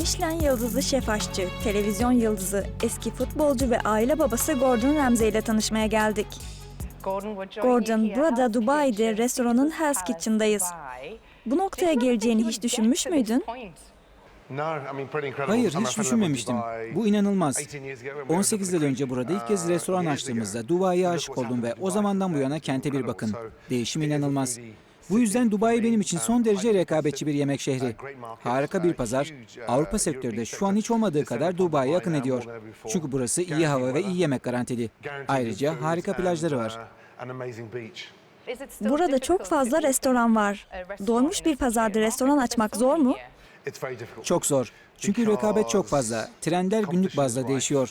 Michelin yıldızı şef aşçı, televizyon yıldızı, eski futbolcu ve aile babası Gordon Ramsay ile tanışmaya geldik. Gordon, burada Dubai'de restoranın Hell's Kitchen'dayız. Bu noktaya geleceğini hiç düşünmüş müydün? Hayır, hiç düşünmemiştim. Bu inanılmaz. 18 yıl önce burada ilk kez restoran açtığımızda Dubai'ye aşık oldum ve o zamandan bu yana kente bir bakın. Değişim inanılmaz. Bu yüzden Dubai benim için son derece rekabetçi bir yemek şehri. Harika bir pazar. Avrupa sektörde şu an hiç olmadığı kadar Dubai'ye akın ediyor. Çünkü burası iyi hava ve iyi yemek garantili. Ayrıca harika plajları var. Burada çok fazla restoran var. Doymuş bir pazarda restoran açmak zor mu? Çok zor. Çünkü rekabet çok fazla. Trendler günlük bazda değişiyor.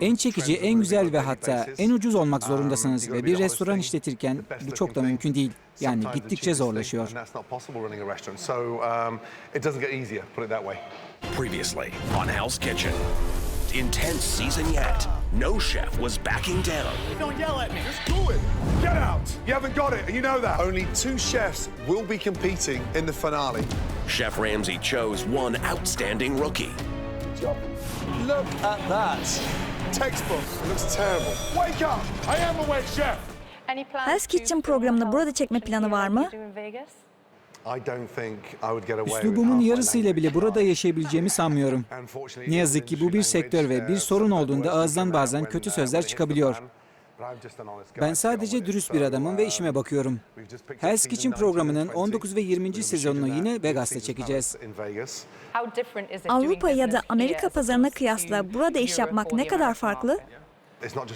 En çekici, en güzel ve hatta en ucuz olmak zorundasınız ve bir restoran işletirken bu çok da mümkün değil. Yani gittikçe zorlaşıyor. Previously on Hell's Kitchen. Intense season yet. No chef was backing down. Don't yell at me. Just do it. Get out. You haven't got it, and you know that. Only two chefs will be competing in the finale. Chef Ramsay chose one outstanding rookie. Look at that. Textbook. It looks terrible. Wake up. I am awake, chef. Hell's Kitchen programını burada çekme planı var mı? Üslubumun yarısıyla bile burada yaşayabileceğimi sanmıyorum. Ne yazık ki bu bir sektör ve bir sorun olduğunda ağızdan bazen kötü sözler çıkabiliyor. Ben sadece dürüst bir adamım ve işime bakıyorum. Hell's Kitchen programının 19 ve 20. sezonunu yine Vegas'ta çekeceğiz. Avrupa ya da Amerika pazarına kıyasla burada iş yapmak ne kadar farklı?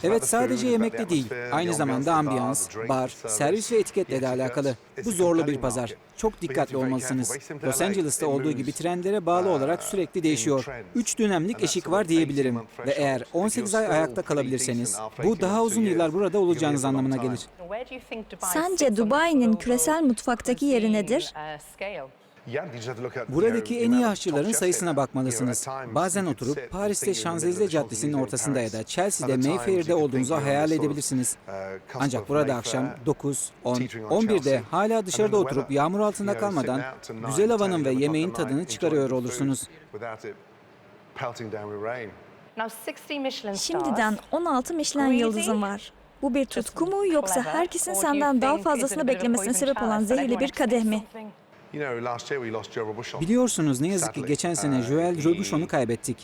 Evet sadece yemekle değil, aynı zamanda ambiyans, bar, servis ve etiketle de alakalı. Bu zorlu bir pazar. Çok dikkatli olmalısınız. Los Angeles'ta olduğu gibi trendlere bağlı olarak sürekli değişiyor. 3 dönemlik eşik var diyebilirim. Ve eğer 18 ay ayakta kalabilirseniz, bu daha uzun yıllar burada olacağınız anlamına gelir. Sence Dubai'nin küresel mutfaktaki yeri nedir? Buradaki en iyi aşçıların sayısına bakmalısınız. Bazen oturup Paris'te Şanzelize Caddesi'nin ortasında ya da Chelsea'de Mayfair'de olduğunuzu hayal edebilirsiniz. Ancak burada akşam 9, 10, 11'de hala dışarıda oturup yağmur altında kalmadan güzel havanın ve yemeğin tadını çıkarıyor olursunuz. Şimdiden 16 Michelin yıldızın var. Bu bir tutku mu yoksa herkesin senden daha fazlasını beklemesine sebep olan zehirli bir kadeh mi? Biliyorsunuz ne yazık ki geçen sene Joël Robuchon'u kaybettik.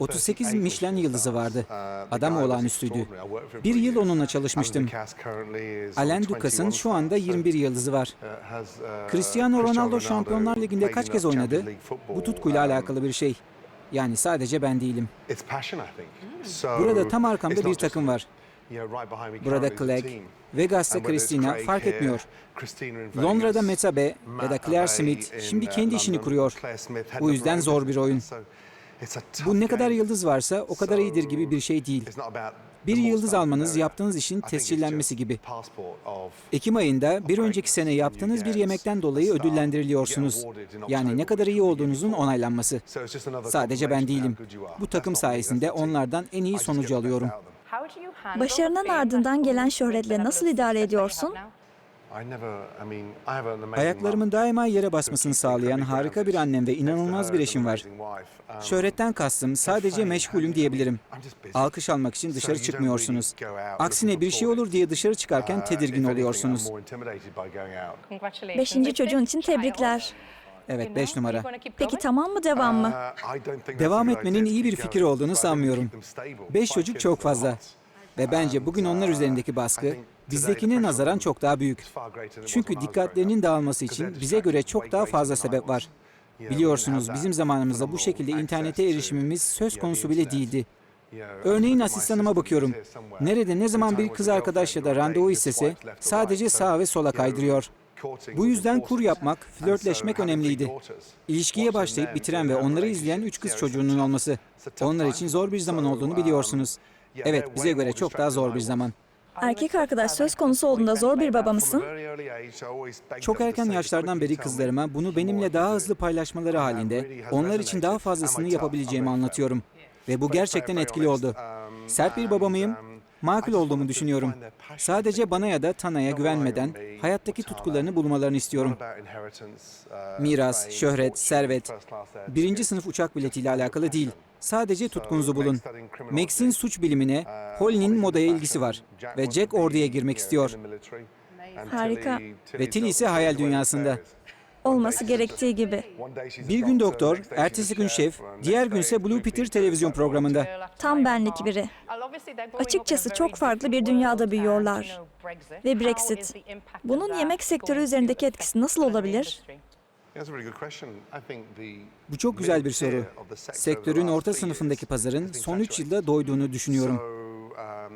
38 Michelin yıldızı vardı. Adam olağanüstüydü. Bir yıl onunla çalışmıştım. Alain Ducas'ın şu anda 21 yıldızı var. Cristiano Ronaldo Şampiyonlar Ligi'nde kaç kez oynadı? Bu tutkuyla alakalı bir şey. Yani sadece ben değilim. Burada tam arkamda bir takım var. Burada Clegg, Vegas'ta Christina fark etmiyor. Londra'da Meta B ya da Claire Smith şimdi kendi işini kuruyor. Bu yüzden zor bir oyun. Bu ne kadar yıldız varsa o kadar iyidir gibi bir şey değil. Bir yıldız almanız yaptığınız işin tescillenmesi gibi. Ekim ayında bir önceki sene yaptığınız bir yemekten dolayı ödüllendiriliyorsunuz. Yani ne kadar iyi olduğunuzun onaylanması. Sadece ben değilim. Bu takım sayesinde onlardan en iyi sonucu alıyorum. Başarının ardından gelen şöhretle nasıl idare ediyorsun? Ayaklarımın daima yere basmasını sağlayan harika bir annem ve inanılmaz bir eşim var. Şöhretten kastım sadece meşgulüm diyebilirim. Alkış almak için dışarı çıkmıyorsunuz. Aksine bir şey olur diye dışarı çıkarken tedirgin oluyorsunuz. Beşinci çocuğun için tebrikler. Evet 5 numara. Peki tamam mı devam mı? Devam etmenin iyi bir fikir olduğunu sanmıyorum. 5 çocuk çok fazla. Ve bence bugün onlar üzerindeki baskı bizdekine nazaran çok daha büyük. Çünkü dikkatlerinin dağılması için bize göre çok daha fazla sebep var. Biliyorsunuz bizim zamanımızda bu şekilde internete erişimimiz söz konusu bile değildi. Örneğin asistanıma bakıyorum. Nerede ne zaman bir kız arkadaş ya da randevu istese sadece sağa ve sola kaydırıyor. Bu yüzden kur yapmak, flörtleşmek önemliydi. İlişkiye başlayıp bitiren ve onları izleyen üç kız çocuğunun olması. Onlar için zor bir zaman olduğunu biliyorsunuz. Evet, bize göre çok daha zor bir zaman. Erkek arkadaş söz konusu olduğunda zor bir baba mısın? Çok erken yaşlardan beri kızlarıma bunu benimle daha hızlı paylaşmaları halinde onlar için daha fazlasını yapabileceğimi anlatıyorum. Ve bu gerçekten etkili oldu. Sert bir baba mıyım? Makul olduğumu düşünüyorum. Sadece bana ya da Tana'ya güvenmeden hayattaki tutkularını bulmalarını istiyorum. Miras, şöhret, servet. Birinci sınıf uçak biletiyle alakalı değil. Sadece tutkunuzu bulun. Max'in suç bilimine, Holly'nin modaya ilgisi var. Ve Jack orduya girmek istiyor. Harika. Ve Tilly ise hayal dünyasında. Olması gerektiği gibi. Bir gün doktor, ertesi gün şef, diğer günse Blue Peter televizyon programında. Tam benlik biri. Açıkçası çok farklı bir dünyada büyüyorlar. Ve Brexit. Bunun yemek sektörü üzerindeki etkisi nasıl olabilir? Bu çok güzel bir soru. Sektörün orta sınıfındaki pazarın son 3 yılda doyduğunu düşünüyorum.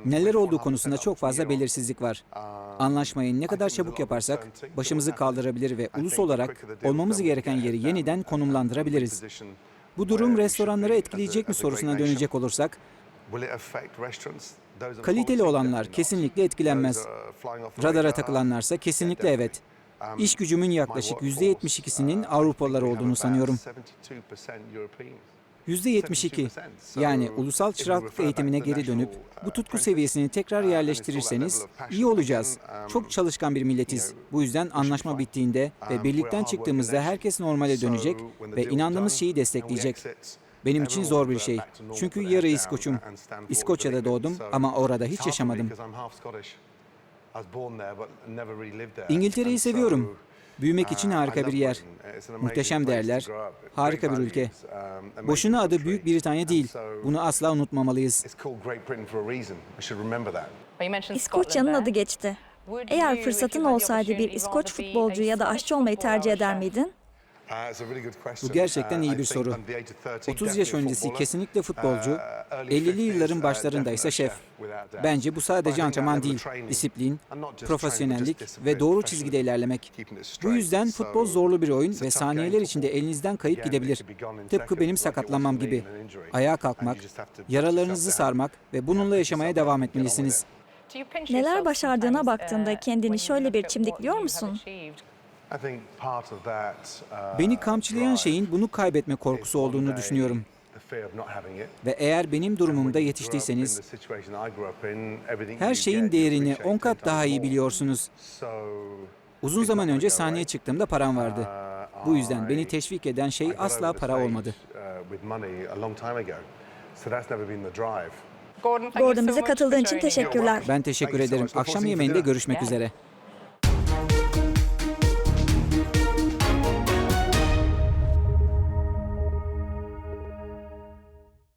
Neler olduğu konusunda çok fazla belirsizlik var. Anlaşmayı ne kadar çabuk yaparsak başımızı kaldırabilir ve ulus olarak olmamız gereken yeri yeniden konumlandırabiliriz. Bu durum restoranları etkileyecek mi sorusuna dönecek olursak, kaliteli olanlar kesinlikle etkilenmez. Radara takılanlarsa kesinlikle evet. İş gücümün yaklaşık %72'sinin Avrupalılar olduğunu sanıyorum. %72. Yani ulusal çıraklık eğitimine geri dönüp bu tutku seviyesini tekrar yerleştirirseniz iyi olacağız. Çok çalışkan bir milletiz. Bu yüzden anlaşma bittiğinde ve birlikten çıktığımızda herkes normale dönecek ve inandığımız şeyi destekleyecek. Benim için zor bir şey. Çünkü yarı İskoç'um. İskoçya'da doğdum ama orada hiç yaşamadım. İngiltere'yi seviyorum. Büyümek için harika bir yer. Muhteşem değerler, harika bir ülke. Boşuna adı Büyük Britanya değil. Bunu asla unutmamalıyız. İskoçya'nın adı geçti. Eğer fırsatın olsaydı bir İskoç futbolcu ya da aşçı olmayı tercih eder miydin? Bu gerçekten iyi bir soru. 30 yaş öncesi kesinlikle futbolcu, 50'li yılların başlarında ise şef. Bence bu sadece antrenman değil, disiplin, profesyonellik ve doğru çizgide ilerlemek. Bu yüzden futbol zorlu bir oyun ve saniyeler içinde elinizden kayıp gidebilir. Tıpkı benim sakatlanmam gibi. Ayağa kalkmak, yaralarınızı sarmak ve bununla yaşamaya devam etmelisiniz. Neler başardığına baktığında kendini şöyle bir çimdikliyor musun? Beni kamçılayan şeyin bunu kaybetme korkusu olduğunu düşünüyorum. Ve eğer benim durumumda yetiştiyseniz, her şeyin değerini 10 kat daha iyi biliyorsunuz. Uzun zaman önce sahneye çıktığımda param vardı. Bu yüzden beni teşvik eden şey asla para olmadı. Gordon bize katıldığın için teşekkürler. Ben teşekkür ederim. Akşam yemeğinde görüşmek üzere.